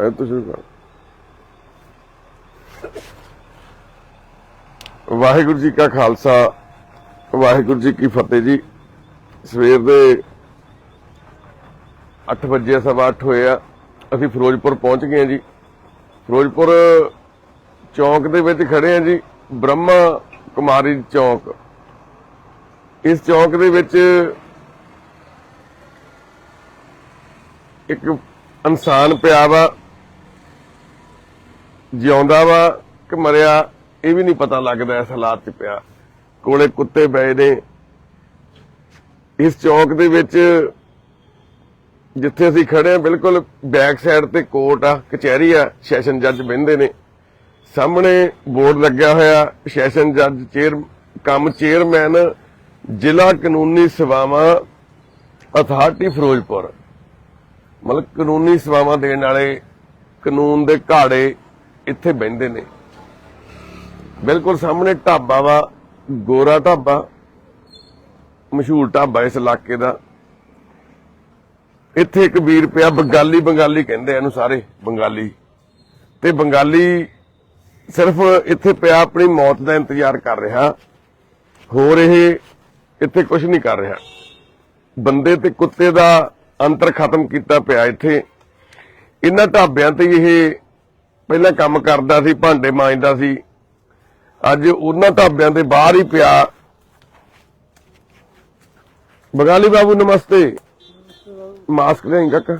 ਐ ਤੁਸੀਂ ਕਰ ਵਾਹਿਗੁਰੂ ਜੀ ਕਾ ਖਾਲਸਾ, ਵਾਹਿਗੁਰੂ ਜੀ ਕੀ ਫਤਿਹ ਜੀ। ਸਵੇਰ ਦੇ 8 ਵਜੇ ਸਵਾ 8 ਹੋਏ ਆ। ਅਸੀਂ ਫਿਰੋਜ਼ਪੁਰ ਪਹੁੰਚ ਗਏ ਆ ਜੀ। ਫਿਰੋਜ਼ਪੁਰ ਚੌਂਕ ਦੇ ਵਿੱਚ ਖੜੇ ਆ ਜੀ, ਬ੍ਰਹਮਾ ਕੁਮਾਰੀ ਚੌਂਕ। ਇਸ ਚੌਂਕ ਦੇ ਵਿੱਚ ਇੱਕ ਇਨਸਾਨ ਪਿਆ ਵਾ। ਜਿਉਂਦਾ ਵਾ ਕਿ ਮਰਿਆ, ਇਹ ਵੀ ਨਹੀਂ ਪਤਾ ਲੱਗਦਾ ਇਸ ਹਾਲਾਤ 'ਚ ਪਿਆ। ਕੋਲੇ ਕੁੱਤੇ ਪਏ ਨੇ। ਇਸ ਚੌਂਕ ਦੇ ਵਿੱਚ ਜਿੱਥੇ ਅਸੀਂ ਖੜੇ ਆ ਬਿਲਕੁਲ ਬੈਕ ਸਾਈਡ ਤੇ ਕੋਰਟ ਆ, ਕਚਹਿਰੀ ਆ ਸੈਸ਼ਨ ਜੱਜ ਬਹਿੰਦੇ ਨੇ। ਸਾਹਮਣੇ ਬੋਰਡ ਲੱਗਿਆ ਹੋਇਆ ਸੈਸ਼ਨ ਜੱਜ ਚੇਅਰ ਕੰਮ ਚੇਅਰਮੈਨ ਜ਼ਿਲ੍ਹਾ ਕਾਨੂੰਨੀ ਸੇਵਾਵਾਂ ਅਥਾਰਟੀ ਫਿਰੋਜ਼ਪੁਰ। ਮਤਲਬ ਕਾਨੂੰਨੀ ਸੇਵਾਵਾਂ ਦੇਣ ਵਾਲੇ ਕਾਨੂੰਨ ਦੇ ਘਾੜੇ ਇੱਥੇ ਬਹਿੰਦੇ ਨੇ। ਬਿਲਕੁਲ ਸਾਹਮਣੇ ਢਾਬਾ ਵਾ, ਗੋਰਾ ਢਾਬਾ, ਮਸ਼ਹੂਰ ਢਾਬਾ ਇਸ ਇਲਾਕੇ ਦਾ। ਇੱਥੇ ਇੱਕ ਵੀਰ ਪਿਆ, ਬੰਗਾਲੀ ਬੰਗਾਲੀ ਕਹਿੰਦੇ ਇਹਨੂੰ ਸਾਰੇ, ਬੰਗਾਲੀ। ਤੇ ਬੰਗਾਲੀ ਸਿਰਫ ਇੱਥੇ ਪਿਆ ਆਪਣੀ ਮੌਤ ਦਾ ਇੰਤਜ਼ਾਰ ਕਰ ਰਿਹਾ। ਹੋਰ ਇਹ ਇੱਥੇ ਕੁਝ ਨਹੀਂ ਕਰ ਰਿਹਾ। ਬੰਦੇ ਤੇ ਕੁੱਤੇ ਦਾ ਅੰਤਰ ਖਤਮ ਕੀਤਾ ਪਿਆ ਇੱਥੇ। ਇਹਨਾਂ ਢਾਬਿਆਂ ਤੇ ਇਹ ਪਹਿਲਾਂ ਕੰਮ ਕਰਦਾ ਸੀ ਭਾਂਡੇ ਮਾਂਜਦਾ ਸੀ ਅੱਜ ਉਹਨਾਂ ਢਾਬਿਆਂ ਦੇ ਬਾਹਰ ਹੀ ਪਿਆ बंगाली बाबू नमस्ते मास्क नहीं काका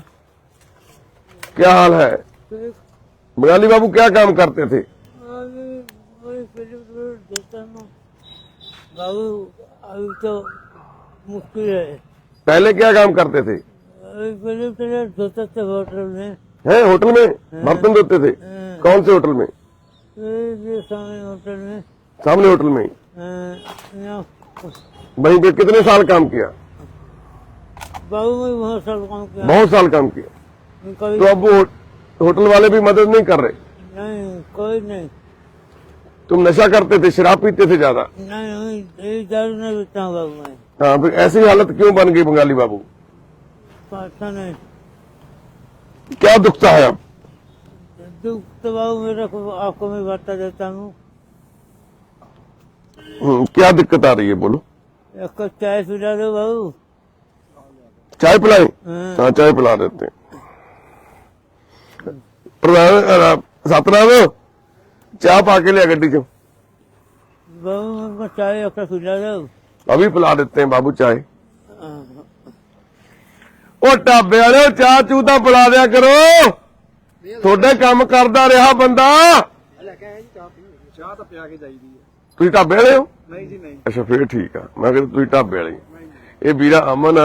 क्या हाल है बंगाली बाबू क्या काम करते थे बाबू अभी तो मुश्किल है पहले क्या काम करते थे अभी पहले पहले धोता था होटल में हैं होटल में? बर्तन धोते थे। हाँ। कौन से होटल में? सामने होटल में। सामने होटल में? ही। वहीं पे कितने साल काम किया? बहुत साल काम किया। बहुत साल काम किया। तो अब वो होटल वाले भी मदद नहीं कर रहे? नहीं कोई नहीं। तुम नशा करते थे शराब पीते थे ज़्यादा? नहीं हूँ बाबू मैं। हाँ फिर ऐसी हालत क्यों बन गई बंगाली बाबू? पता नहीं। क्या दुखता है अब दुख तो बाबू मेरा को आपको मैं बता देता हूँ हम्म, क्या दिक्कत आ रही है बोलो एक कप चाय पिला दो बाबू चाय पिलाएं हाँ। हाँ चाय पिला देते हैं प्रधान अ, सतनाम चाय पा के लिया गड्डी चो बाबू मेरे को चाय एक कप पिला दो अभी पिला देते हैं बाबू चाय हाँ। ਉਹ ਢਾਬੇ ਵਾਲਿਓ ਚਾਹ ਚੂ ਤਾਂ ਪਿਲਾ ਦਿਆ ਕਰੋ। ਤੁਹਾਡੇ ਕੰਮ ਕਰਦਾ ਰਿਹਾ ਬੰਦਾ। ਲੈ ਕੇ ਆਏ ਜੀ ਚਾਹ ਪੀ ਚਾਹ ਤਾਂ ਪਿਆ ਕੇ ਜਾਈਦੀ ਹੈ। ਤੁਸੀਂ ਢਾਬੇ ਵਾਲੇ ਹੋ? ਨਹੀਂ ਜੀ ਨਹੀਂ। ਅੱਛਾ ਫੇਰ ਠੀਕ ਆ। ਮੈਂ ਕਿਹਾ ਤੁਸੀਂ ਢਾਬੇ ਵਾਲੇ। ਇਹ ਵੀਰਾ ਅਮਨ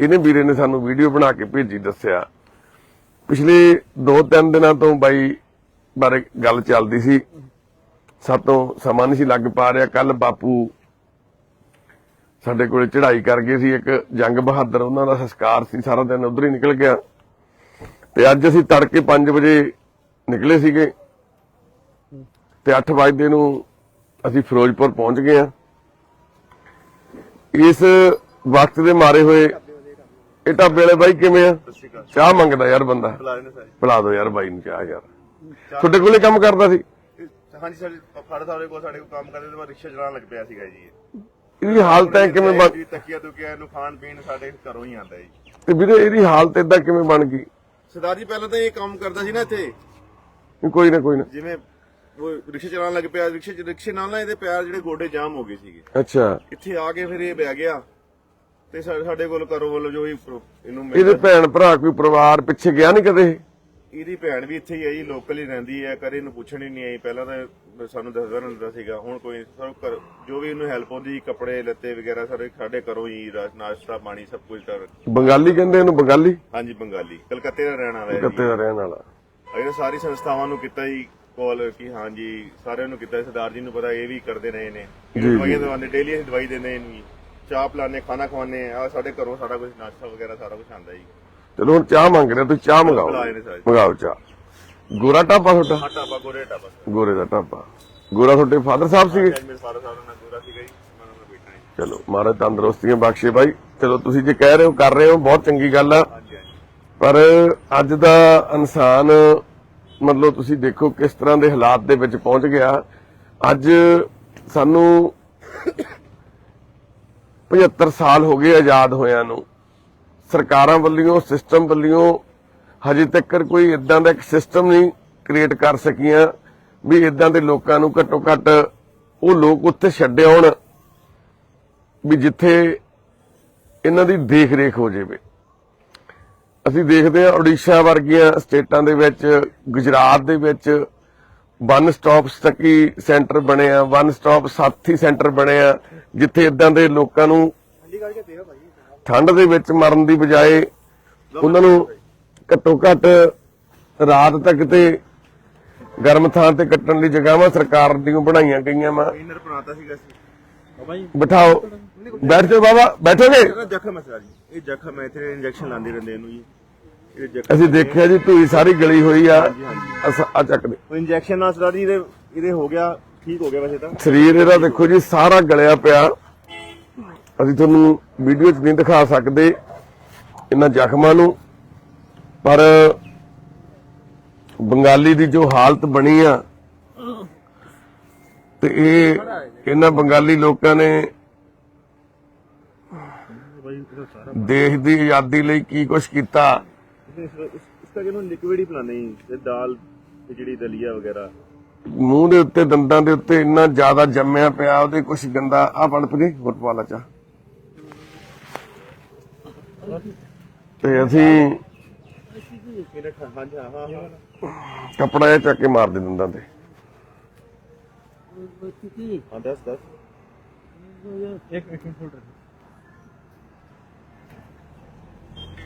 ਇਹਨੇ ਵੀਰੇ ਨੇ ਸਾਨੂੰ ਵੀਡੀਓ ਬਣਾ ਕੇ ਭੇਜੀ ਦੱਸਿਆ। ਪਿਛਲੇ 2-3 ਦਿਨਾਂ ਤੋਂ ਬਾਈ ਬਾਰੇ ਗੱਲ ਚੱਲਦੀ ਸੀ। ਸਾਤੋਂ ਸਮਾਂ ਨਹੀਂ ਸੀ ਲੱਗ ਪਾ ਰਿਹਾ। ਕੱਲ ਬਾਪੂ ਸਾਡੇ ਕੋਲੇ ਚੜ੍ਹਾਈ ਕਰ ਗਏ ਸੀ ਇੱਕ ਜੰਗ ਬਹਾਦਰ ਉਹਨਾਂ ਦਾ ਸੰਸਕਾਰ ਸੀ ਸਾਰਾ ਦਿਨ ਉਧਰ ਹੀ ਨਿਕਲ ਗਿਆ। ਤੇ ਅੱਜ ਅਸੀਂ ਤੜਕੇ 5 ਵਜੇ ਨਿਕਲੇ ਸੀਗੇ। ਤੇ 8 ਵਜੇ ਨੂੰ ਅਸੀਂ ਫਿਰੋਜ਼ਪੁਰ ਪਹੁੰਚ ਗਏ ਆ ਇਸ ਵਕਤ ਦੇ ਮਾਰੇ ਹੋਏ ਇਹ ਢਾਬੇ ਵਾਲੇ ਬਾਈ ਕਿਵੇਂ ਆ? ਚਾਹ ਮੰਗਦਾ ਯਾਰ ਬੰਦਾ। ਬੁਲਾ ਦਿਓ ਯਾਰ ਬਾਈ ਨੂੰ ਚਾਹ ਯਾਰ। ਤੁਹਾਡੇ ਕੋਲੇ ਕੰਮ ਕਰਦਾ ਸੀ? ਹਾਂਜੀ ਸਾਡੇ ਸਾਡੇ ਸਾਡੇ ਕੋਲ ਸਾਡੇ ਕੋਲ ਕੰਮ ਕਰਦੇ ਤੇ ਮੈਂ ਰਿਕਸ਼ਾ ਚਲਾਉਣ ਲੱਗ ਪਿਆ ਸੀਗਾ ਜੀ। ਇਹਦੀ ਹਾਲਤ ਹੈ ਕਿਵੇਂ ਬਣ ਜੀ ਤੱਕੀਆ ਤੁਕੀਆ ਇਹਨੂੰ ਖਾਣ ਪੀਣ ਸਾਡੇ ਘਰੋਂ ਹੀ ਆਉਂਦਾ ਜੀ। ਤੇ ਵੀਰੇ ਇਹਦੀ ਹਾਲਤ ਇਦਾਂ ਕਿਵੇਂ ਬਣ ਗਈ? ਸਰਦਾਰ ਜੀ ਪਹਿਲਾਂ ਤਾਂ ਇਹ ਕੰਮ ਕਰਦਾ ਸੀ ਨਾ ਇੱਥੇ। ਕੋਈ ਨਾ ਕੋਈ ਨਾ। ਜਿਵੇਂ ਉਹ ਰਿਕਸ਼ਾ ਚਲਾਉਣ ਲੱਗ ਪਿਆ ਰਿਕਸ਼ੇ ਚ ਰਿਕਸ਼ੇ ਨਾਲ ਨਾ ਇਹਦੇ ਪੈਰ ਜਿਹੜੇ ਗੋਡੇ ਜਾਮ ਹੋ ਗਏ ਸੀਗੇ। ਅੱਛਾ। ਇੱਥੇ ਆ ਕੇ ਫਿਰ ਇਹ ਬਹਿ ਗਿਆ ਤੇ ਸਾ- ਸਾਡੇ ਕੋਲ ਘਰੋਂ ਵੱਲੋਂ ਜੋ ਵੀ ਪ੍ਰੋ- ਇਹਨੂੰ ਇਹਦੇ ਭੈਣ ਭਰਾ ਕੋਈ ਪਰਿਵਾਰ ਪਿੱਛੇ ਗਿਆ ਨਹੀਂ ਕਦੇ? ਇਹਦੀ ਭੈਣ ਵੀ ਇੱਥੇ ਹੀ ਹੈ ਜੀ ਲੋਕਲ ਹੀ ਰਹਿੰਦੀ ਹੈ ਕਦੇ ਇਹਨੂੰ ਪੁੱਛਣ ਹੀ ਨਹੀਂ ਆਈ। ਪਹਿਲਾਂ ਤਾਂ ਸਾਨੂੰ ਦੱਸਦਾ ਰਹਿੰਦਾ ਸੀਗਾ ਹੁਣ ਕੋਈ ਸਭ ਜੋ ਵੀ ਇਹਨੂੰ ਹੈਲਪ ਹੁੰਦੀ ਕੱਪੜੇ ਲੱਤੇ ਵਗੈਰਾ ਸਾਰੇ ਸਾਡੇ ਘਰੋਂ ਹੀ ਨਾਸ਼ਤਾ ਪਾਣੀ ਸਭ ਕੁਝ ਕਰ ਬੰਗਾਲੀ ਕਹਿੰਦੇ ਇਹਨੂੰ ਬੰਗਾਲੀ? ਹਾਂਜੀ ਬੰਗਾਲੀ। ਕਲਕੱਤੇ ਦਾ ਰਹਿਣ ਵਾਲਾ ਹੈ ਕੱਤੇ ਦਾ ਰਹਿਣ ਵਾਲਾ। ਤਾਂ ਸਾਰੀ ਸੰਸਥਾਵਾਂ ਨੂੰ ਕੀਤਾ ਜੀ ਕਾਲ ਕਿ ਹਾਂਜੀ ਸਾਰਿਆਂ ਨੂੰ ਕੀਤਾ ਸਰਦਾਰ ਜੀ ਨੂੰ ਪਤਾ ਇਹ ਵੀ ਕਰਦੇ ਰਹੇ ਨੇ। ਦਵਾਈਆਂ ਦਵਾਉਂਦੇ ਡੇਲੀ ਅਸੀਂ ਦਵਾਈ ਦਿੰਦੇ ਇਹਨੂੰ ਚਾਹ ਪਿਲਾਉਂਦੇ ਖਾਣਾ ਖਵਾਉਂਦੇ ਆ ਸਾਡੇ ਘਰੋਂ ਸਾਰਾ ਕੁਝ ਨਾਸ਼ਤਾ ਵਗੈਰਾ ਸਾਰਾ ਕੁਝ ਆਉਂਦਾ ਜੀ। ਚਲੋ ਹੁਣ ਚਾਹ ਮੰਗ ਰਿਹਾ ਤੁਸੀਂ ਚਾਹ ਮੰਗਾਓ। ਮੰਗਾਓ ਚਾਹ। ਗੋਰਾ ਢਾਬਾ ਤੁਹਾਡਾ? ਢਾਬਾ ਗੋਰੇ ਢਾਬਾ। ਗੋਰੇ ਦਾ ਢਾਬਾ। ਗੋਰਾ ਤੁਹਾਡੇ ਫਾਦਰ ਸਾਹਿਬ ਸੀਗੇ? ਅੱਜ ਮੇਰੇ ਫਾਦਰ ਸਾਹਿਬ ਨਾਲ ਗੋਰਾ ਸੀਗਾ ਜੀ ਮੈਂ ਉਹਨਾਂ ਨਾਲ ਬੈਠਾ ਜੀ। ਚਲੋ ਮਹਾਰਾਜ ਤੰਦਰੁਸਤੀਆਂ ਬਖਸ਼ੇ ਬਾਈ। ਚਲੋ ਤੁਸੀਂ ਜੇ ਕਹਿ ਰਹੇ ਹੋ ਕਰ ਰਹੇ ਹੋ ਬਹੁਤ ਚੰਗੀ ਗੱਲ ਆ। ਹਾਂਜੀ ਹਾਂਜੀ। ਪਰ ਅੱਜ ਦਾ ਇਨਸਾਨ ਮਤਲਬ ਤੁਸੀਂ ਦੇਖੋ ਕਿਸ ਤਰ੍ਹਾਂ ਦੇ ਹਾਲਾਤ ਦੇ ਵਿੱਚ ਪਹੁੰਚ ਗਿਆ। ਅੱਜ ਸਾਨੂੰ 75 ਸਾਲ ਹੋ ਗਏ ਆਜ਼ਾਦ ਹੋਇਆਂ ਨੂੰ। ਸਰਕਾਰਾਂ ਵੱਲੋਂ ਸਿਸਟਮ ਵੱਲੋਂ ਹਜੇ ਤੱਕ ਕੋਈ ਇਦਾਂ ਦਾ ਇੱਕ ਸਿਸਟਮ ਨਹੀਂ ਕ੍ਰੀਏਟ ਕਰ ਸਕੀਆਂ ਵੀ ਇਦਾਂ ਦੇ ਲੋਕਾਂ ਨੂੰ ਘੱਟੋ ਘੱਟ ਉਹ ਲੋਕ ਉੱਥੇ ਛੱਡੇ ਆਉਣ ਵੀ ਜਿੱਥੇ ਇਹਨਾਂ ਦੀ ਦੇਖ ਰੇਖ ਹੋ ਜਾਵੇ। ਅਸੀਂ ਦੇਖਦੇ ਹਾਂ ਓਡੀਸ਼ਾ ਵਰਗੀਆਂ ਸਟੇਟਾਂ ਦੇ ਵਿੱਚ, ਗੁਜਰਾਤ ਦੇ ਵਿੱਚ ਵਨ ਸਟਾਪ ਸਕੀ ਸੈਂਟਰ ਬਣਿਆ ਵਨ ਸਟਾਪ ਸਾਥੀ ਸੈਂਟਰ ਬਣਿਆ ਜਿੱਥੇ ਇਦਾਂ ਦੇ ਲੋਕਾਂ ਨੂੰ ਠੰਡੀ ਦੇ ਵਿੱਚ ਮਰਨ ਦੀ ਬਜਾਏ ਉਹਨਾਂ ਨੂੰ ਘੱਟੋ ਘੱਟ ਰਾਤ ਤੱਕ ਤੇ ਗਰਮ ਥਾਂ ਤੇ ਕੱਟਣ ਲਈ ਜਗ੍ਹਾਵਾਂ ਸਰਕਾਰ ਦੀਆਂ ਬਣਾਈਆਂ ਗਈਆਂ ਵਾ। ਇਨਰ ਬਣਾਤਾ ਸੀਗਾ ਸੀ। ਬਾਬਾ ਜੀ। ਬਿਠਾਓ। ਬੈਠ ਜਾਓ ਬਾਬਾ ਬੈਠੋਗੇ? ਇਹਦਾ ਜ਼ਖਮ ਹੈ ਸਰ ਜੀ। ਇਹ ਜ਼ਖਮ ਹੈ ਇੱਥੇ ਇੰਜੈਕਸ਼ਨ ਲਾਉਂਦੇ ਰਹਿੰਦੇ ਇਹਨੂੰ ਜੀ। ਇਹ ਜ਼ਖਮ ਅਸੀਂ ਦੇਖਿਆ ਜੀ ਧੂਈ ਸਾਰੀ ਗਲੀ ਹੋਈ ਆ। ਆ ਚੱਕ ਦੇ। ਉਹ ਇੰਜੈਕਸ਼ਨ ਨਾਲ ਸਰ ਜੀ ਇਹਦੇ ਇਹਦੇ ਹੋ ਗਿਆ ਠੀਕ ਹੋ ਗਿਆ ਵੈਸੇ ਤਾਂ। ਸਰੀਰ ਇਹਦਾ ਦੇਖੋ ਜੀ ਸਾਰਾ ਗਲਿਆ ਪਿਆ। ਅਸੀਂ ਤੁਹਾਨੂੰ ਵੀਡੀਓ 'ਚ ਨਹੀਂ ਦਿਖਾ ਸਕਦੇ ਇਹਨਾਂ ਜ਼ਖਮਾਂ ਨੂੰ ਪਰ ਬੰਗਾਲੀ ਦੀ ਜੋ ਹਾਲਤ ਬਣੀ ਆ ਤੇ ਇਹ ਇਹਨਾਂ ਬੰਗਾਲੀ ਲੋਕਾਂ ਨੇ ਦੇਸ਼ ਦੀ ਆਜ਼ਾਦੀ ਲਈ ਕੀ ਕੁਝ ਕੀਤਾ। ਇਸ ਇਸ ਕਰਕੇ ਇਹਨੂੰ ਲਿਕਵਿਡ ਹੀ ਪਿਲਾਉਂਦੇ ਜੀ ਤੇ ਦਾਲ ਤੇ ਜਿਹੜੀ ਦਲੀਆ ਵਗੈਰਾ। ਮੂੰਹ ਦੇ ਉੱਤੇ ਦੰਦਾਂ ਦੇ ਉੱਤੇ ਇੰਨਾ ਜ਼ਿਆਦਾ ਜੰਮਿਆ ਪਿਆ ਉਹਦੇ ਕੁਝ ਗੰਦਾ ਆ ਬਣ ਪਗੇ ਹੋਰ ਲਾ ਚਾ ਤੇ ਅਸੀਂ ਕੱਪੜਾ ਚੱਕ ਕੇ ਮਾਰ ਦੇ ਦੰਦਾਂ ਤੇ। चुकी ਹਾਂ ਦੱਸ ਦੱਸ। ਇੱਕ ਇੱਕ ਮਿੰਟ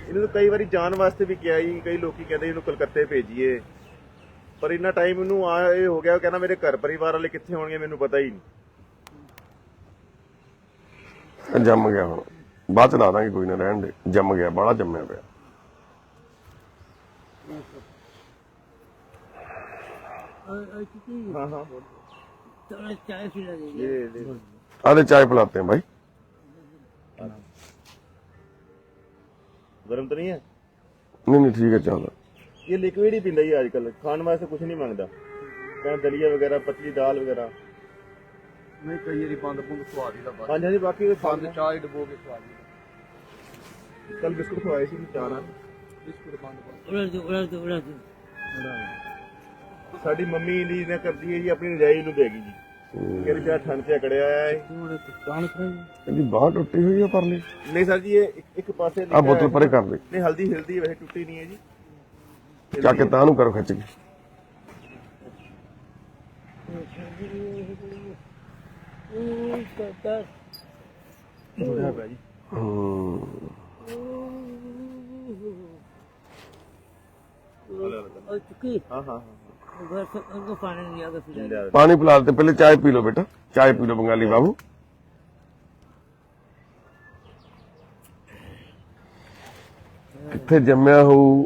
ਇਹਨੂੰ ਤਾਂ ਕਈ ਵਾਰੀ ਜਾਣ ਵਾਸਤੇ ਵੀ ਕਿਹਾ ਜੀ ਕਈ ਲੋਕੀ ਕਹਿੰਦੇ ਇਹਨੂੰ ਕਲਕੱਤੇ ਭੇਜੀਏ। ਪਰ ਇੰਨਾ ਟਾਈਮ ਇਹਨੂੰ ਆ ਇਹ ਹੋ ਗਿਆ ਉਹ ਕਹਿੰਦਾ ਮੇਰੇ ਘਰ ਪਰਿਵਾਰ ਵਾਲੇ ਕਿੱਥੇ ਹੋਣਗੇ ਮੈਨੂੰ ਪਤਾ ਹੀ ਨਹੀਂ। ਜੰਮ ਗਿਆ ਹੁਣ। ਬਾਅਦ ਚ ਲਾ ਦਾਂਗੇ ਕੋਈ ਨਾ ਰਹਿਣ ਦੇ। ਜੰਮ ਗਿਆ ਬਾਹਲਾ ਜੰਮਿਆ ਪਿਆ। आधे चाय पिलाते हैं भाई ਗਰਮ ਤਾਂ ਨਹੀਂ ਹੈ? नहीं नहीं ठीक है चलो ਇਹ ਲਿਕਵਿਡ ਹੀ ਪੀਂਦਾ ਜੀ ਅੱਜ ਕੱਲ ਖਾਣ ਵਾਸਤੇ ਕੁਝ ਨਹੀਂ ਮੰਗਦਾ। ਕਹਿੰਦਾ ਦਲੀਆ ਵਗੈਰਾ ਪਤਲੀ ਦਾਲ ਵਗੈਰਾ। ਸਾਡੀ ਮੰਮੀ ਜੀ ਨੇ ਕਰਦੀ ਹੈ ਜੀ ਆਪਣੀ ਰਜਾਈ ਨੂੰ ਦੇਗੀ ਜੀ। ਕਹਿੰਦੇ ਜਿਹੜਾ ਠੰਡ ਚ ਅਕੜਿਆ ਹੋਇਆ ਹੈ। ਤੂੰ ਉਹ ਕਾਣ ਕਰਾਈ ਇਹਦੀ ਬਾਹ ਟੁੱਟੀ ਹੋਈ ਆ ਪਰਲੀ। ਨਹੀਂ ਸਰ ਜੀ ਇਹ ਇੱਕ- ਇੱਕ ਪਾਸੇ ਆ ਬੋਤਲ ਪਰੇ ਕਰ ਦੇ ਨਹੀਂ ਹਲਦੀ ਹਿਲਦੀ ਵੈਸੇ ਟੁੱਟੀ ਨਹੀਂ ਹੈ ਜੀ। ਚੱਕ ਕੇ ਤਾਂ ਨੂੰ ਕਰੋ ਖਿੱਚ ਕੇ। ਪਾਣੀ ਨਹੀਂ ਪਿਲਾ ਤੇ ਪਹਿਲੇ ਚਾਹ ਪੀ ਲਓ ਬੇਟਾ। ਚਾਹ ਪੀ ਲਓ ਬੰਗਾਲੀ ਬਾਬੂ ਕਿੱਥੇ ਜੰਮਿਆ ਹੋਊ।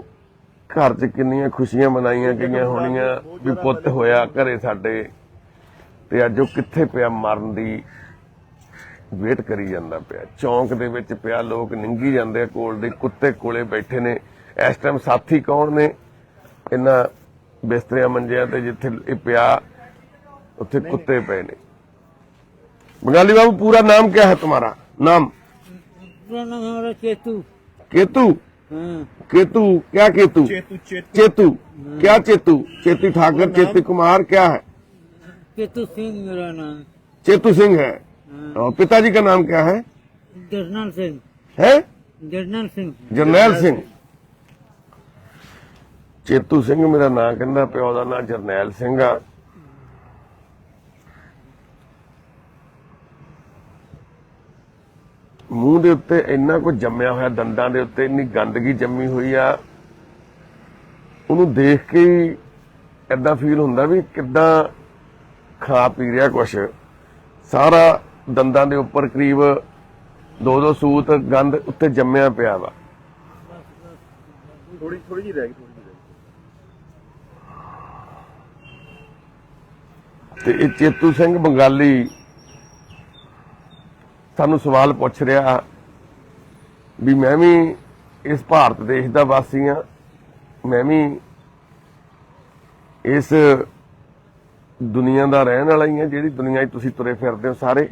ਘਰ 'ਚ ਕਿੰਨੀਆਂ ਖੁਸ਼ੀਆਂ ਮਨਾਈਆਂ ਗਈਆਂ ਹੋਣੀਆਂ। ਵੀ ਪੁੱਤ ਹੋਇਆ ਘਰੇ ਸਾਡੇ। ਤੇ ਅੱਜ ਉਹ ਕਿੱਥੇ ਪਿਆ ਮਰਨ ਦੀ ਵੇਟ ਕਰੀ ਜਾਂਦਾ ਪਿਆ ਚੌਂਕ ਦੇ ਵਿੱਚ ਪਿਆ ਲੋਕ ਨਿੰਗੀ ਜਾਂਦੇ ਆ ਕੋਲ ਦੇ ਕੁੱਤੇ ਕੋਲੇ ਬੈਠੇ ਨੇ ਇਸ ਟਾਈਮ ਸਾਥੀ ਕੌਣ ਨੇ ਇਹਨਾਂ ਬਿਸਤਰਿਆਂ ਮੰਜਿਆਂ ਤੇ ਜਿੱਥੇ ਇਹ ਪਿਆ ਉੱਥੇ ਕੁੱਤੇ ਪਏ ਨੇ बंगाली बाबू पूरा नाम क्या है तुम्हारा नाम पूरा नाम हमारा चेतू केतु हाँ केतु क्या केतु ਚੇਤੂ ਚੇਤੂ चेतु क्या चेतु चेतु ठाकर चेतु कुमार क्या है चेतू सिंह मेरा नाम चेतु सिंह है हाँ, और पिताजी का नाम क्या है जरनल सिंह है जरनल सिंह ਜਰਨੈਲ ਸਿੰਘ ਚੇਤੂ ਸਿੰਘ ਮੇਰਾ ਨਾਂ ਕਹਿੰਦਾ ਪਿਓ ਦਾ ਨਾਂ ਜਰਨੈਲ ਸਿੰਘ ਆ ਮੂੰਹ ਦੇ ਉੱਤੇ ਇੰਨਾ ਕੁਝ ਜੰਮਿਆ ਹੋਇਆ ਦੰਦਾਂ ਦੇ ਉੱਤੇ ਇੰਨੀ ਗੰਦਗੀ ਜੰਮੀ ਹੋਈ ਆ ਉਹਨੂੰ ਦੇਖ ਕੇ ਹੀ ਏਦਾਂ ਫੀਲ ਹੁੰਦਾ ਵੀ ਕਿੱਦਾਂ ਖਾ ਪੀ ਰਿਹਾ ਕੁਛ। ਸਾਰਾ ਦੰਦਾਂ ਦੇ ਉੱਪਰ ਕਰੀਬ ਦੋ ਦੋ ਸੂਤ ਗੰਦ ਉੱਤੇ ਜੰਮਿਆ ਪਿਆ ਵਾ। ਥੋੜੀ ਥੋੜੀ ਜਿਹੀ ਰਹਿ ਗਈ ਥੋੜੀ ਜਿਹੀ ਰਹਿ ਗਈ। ਤੇ ਇਹ ਚੇਤੂ ਸਿੰਘ ਬੰਗਾਲੀ ਸਾਨੂੰ ਸਵਾਲ ਪੁੱਛ ਰਿਹਾ ਵੀ ਮੈਂ ਵੀ ਇਸ ਭਾਰਤ ਦੇਸ਼ ਦਾ ਵਾਸੀ ਆ ਮੈਂ ਵੀ ਇਸ ਦੁਨੀਆ ਦਾ ਰਹਿਣ ਵਾਲਾ ਹੀ ਆ ਜਿਹੜੀ ਦੁਨੀਆ 'ਚ ਤੁਸੀਂ ਤੁਰੇ ਫਿਰਦੇ ਹੋ ਸਾਰੇ।